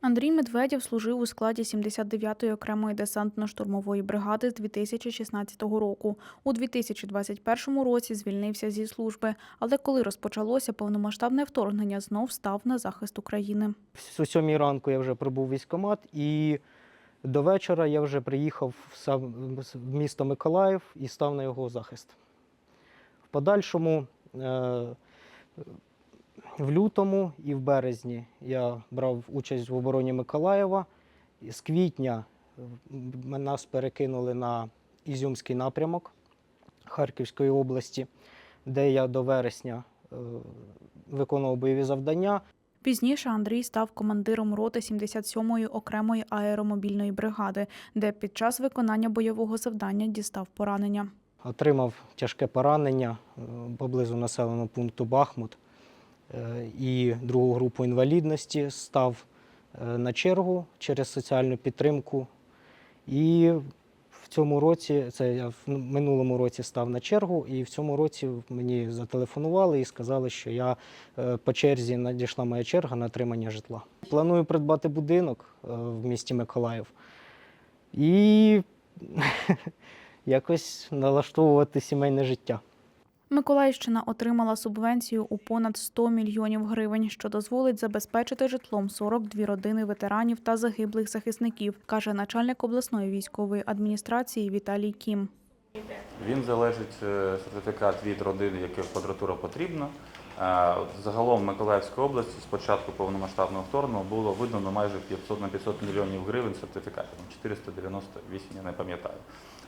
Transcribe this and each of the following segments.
Андрій Медведєв служив у складі 79-ї окремої десантно-штурмової бригади з 2016 року. У 2021 році звільнився зі служби, але коли розпочалося повномасштабне вторгнення, знов став на захист України. О сьомій ранку я вже прибув військкомат, і до вечора я вже приїхав в місто Миколаїв і став на його захист. В подальшому, е, в лютому і в березні я брав участь в обороні Миколаєва. З квітня нас перекинули на Ізюмський напрямок Харківської області, де я до вересня е, виконував бойові завдання. Пізніше Андрій став командиром роти 77-ї окремої аеромобільної бригади, де під час виконання бойового завдання дістав поранення. Отримав тяжке поранення е, поблизу населеного пункту Бахмут і другу групу інвалідності став е, на чергу через соціальну підтримку. І в цьому році, це я в минулому році став на чергу, і в цьому році мені зателефонували і сказали, що я е, по черзі надійшла моя черга на отримання житла. Планую придбати будинок е, в місті Миколаїв і якось налаштовувати сімейне життя. Миколаївщина отримала субвенцію у понад 100 мільйонів гривень, що дозволить забезпечити житлом 42 родини ветеранів та загиблих захисників, каже начальник обласної військової адміністрації Віталій Кім. Він залежить е, сертифікат від родини, яких квадратура потрібна. Е, Загалом в Миколаївській області з початку повномасштабного вторгнення було видано майже 500 на 500 мільйонів гривень сертифікатів, 498, я не пам'ятаю.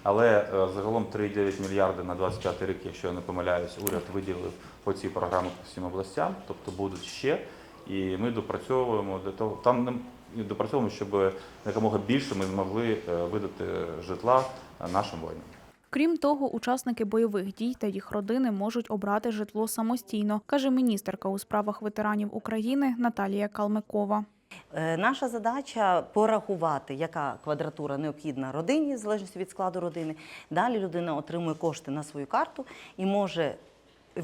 Але е, загалом 3,9 мільярди на 25 рік, якщо я не помиляюсь, уряд виділив по цій програмі по всім областям, тобто будуть ще. І ми допрацьовуємо для того, там допрацьовуємо, щоб якомога більше ми змогли е, видати житла нашим воїнам. Крім того, учасники бойових дій та їх родини можуть обрати житло самостійно, каже міністерка у справах ветеранів України Наталія Калмикова. Е, Наша задача порахувати, яка квадратура необхідна родині, в залежності від складу родини. Далі людина отримує кошти на свою карту і може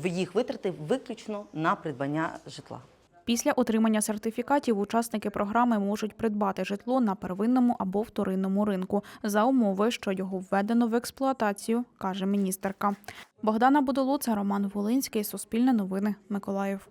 їх витрати виключно на придбання житла. Після отримання сертифікатів учасники програми можуть придбати житло на первинному або вторинному ринку за умови, що його введено в експлуатацію, каже міністерка. Богдана Будолоца, Роман Волинський, Суспільне новини, Миколаїв.